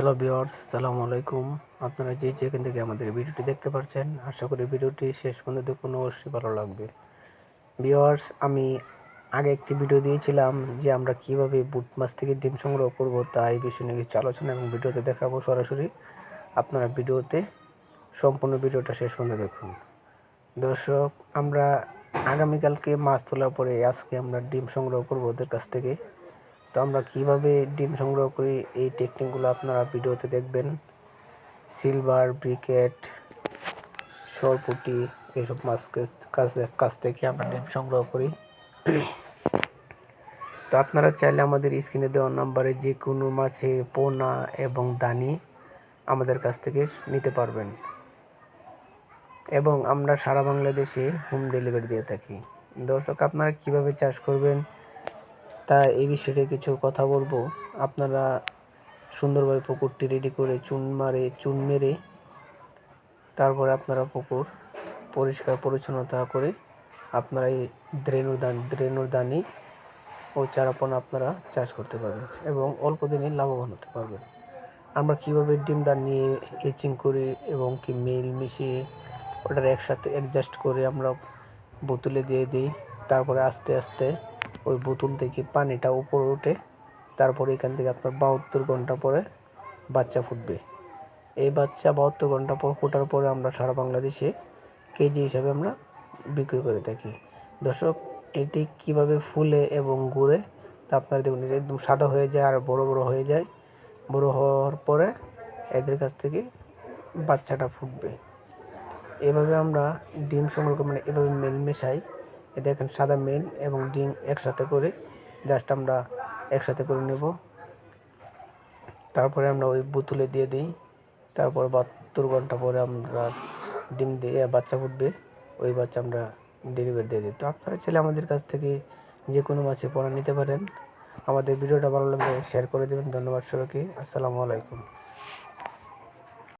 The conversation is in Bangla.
হ্যালো বিয়ার্স আসসালামু আলাইকুম। আপনারা যে যেখান থেকে আমাদের ভিডিওটি দেখতে পাচ্ছেন আশা করি ভিডিওটি শেষ পর্যন্ত দেখুন, অবশ্যই ভালো লাগবে। বিয়ার্স আমি আগে একটি ভিডিও দিয়েছিলাম যে আমরা কীভাবে বুট মাছ থেকে ডিম সংগ্রহ করব, তা এই বিষয়ে নিয়ে কিছু আলোচনা এবং ভিডিওতে দেখাবো সরাসরি। আপনারা ভিডিওতে সম্পূর্ণ ভিডিওটা শেষ পর্যন্ত দেখুন। দর্শক, আমরা আগামীকালকে মাছ তোলার পরে আজকে আমরা ডিম সংগ্রহ করব ওদের কাছ থেকে। তো আমরা কীভাবে ডিম সংগ্রহ করি? এই টেকনিকগুলো আপনারা ভিডিওতে দেখবেন। সিলভার ব্রিকেট সরপুটি, এসব মাছ কাছ কাছ থেকে আমরা ডিম সংগ্রহ করি। তো আপনারা চাইলে আমাদের স্ক্রিনে দেওয়া নাম্বারে যে কোনো মাছের পোনা এবং দানি আমাদের কাছ থেকে নিতে পারবেন। এবং আমরা সারা বাংলাদেশে হোম ডেলিভারি দিয়ে থাকি। দর্শক, আপনারা কীভাবে চাষ করবেন? তা এই বিষয়ে কিছু কথা বলব। আপনারা সুন্দরভাবে পুকুরটি রেডি করে চুন মারে, চুন মেরে, তারপরে আপনারা পুকুর পরিষ্কার পরিচ্ছন্নতা করে আপনারা এই দ্রেনুর দান দ্রেনুর দানি ও চারাপন আপনারা চাষ করতে পারবেন এবং অল্প দিনে লাভবান হতে পারবেন। আমরা কীভাবে ডিমটা নিয়ে এচিং করি এবং কি মেল মিশিয়ে ওটার একসাথে অ্যাডজাস্ট করে আমরা বোতলে দিয়ে দিই, তারপরে আস্তে আস্তে ওই বোতল থেকে পানিটা উপরে উঠে তারপরে এখান থেকে আপনার বাহাত্তর ঘণ্টা পরে বাচ্চা ফুটবে। এই বাচ্চা বাহাত্তর ঘণ্টা পর ফোটার পরে আমরা সারা বাংলাদেশে কেজি হিসাবে আমরা বিক্রি করে থাকি। দর্শক, এটি কীভাবে ফুলে এবং গুড়ে তা আপনারা দেখুন, এটা একদম সাদা হয়ে যায় আর বড় বড় হয়ে যায়। বড় হওয়ার পরে এদের কাছ থেকে বাচ্চাটা ফুটবে। এভাবে আমরা ডিম সংগ্রহ মানে এভাবে মেল মেশাই দেখেন সাদা মেল এবং ডিম একসাথে করে জাস্ট আমরা একসাথে করে নেব। তারপরে আমরা ওই বোতলে দিয়ে দিই। তারপর বাহাত্তর ঘণ্টা পরে আমরা ডিম দিয়ে বাচ্চা ফুটবে, ওই বাচ্চা আমরা ডেলিভারি দিয়ে দিই। তো আপনারা চাইলে আমাদের কাছ থেকে যে কোনো মাছে পড়া নিতে পারেন। আমাদের ভিডিওটা ভালো লাগলে শেয়ার করে দেবেন। ধন্যবাদ সবাইকে। আসসালামু আলাইকুম।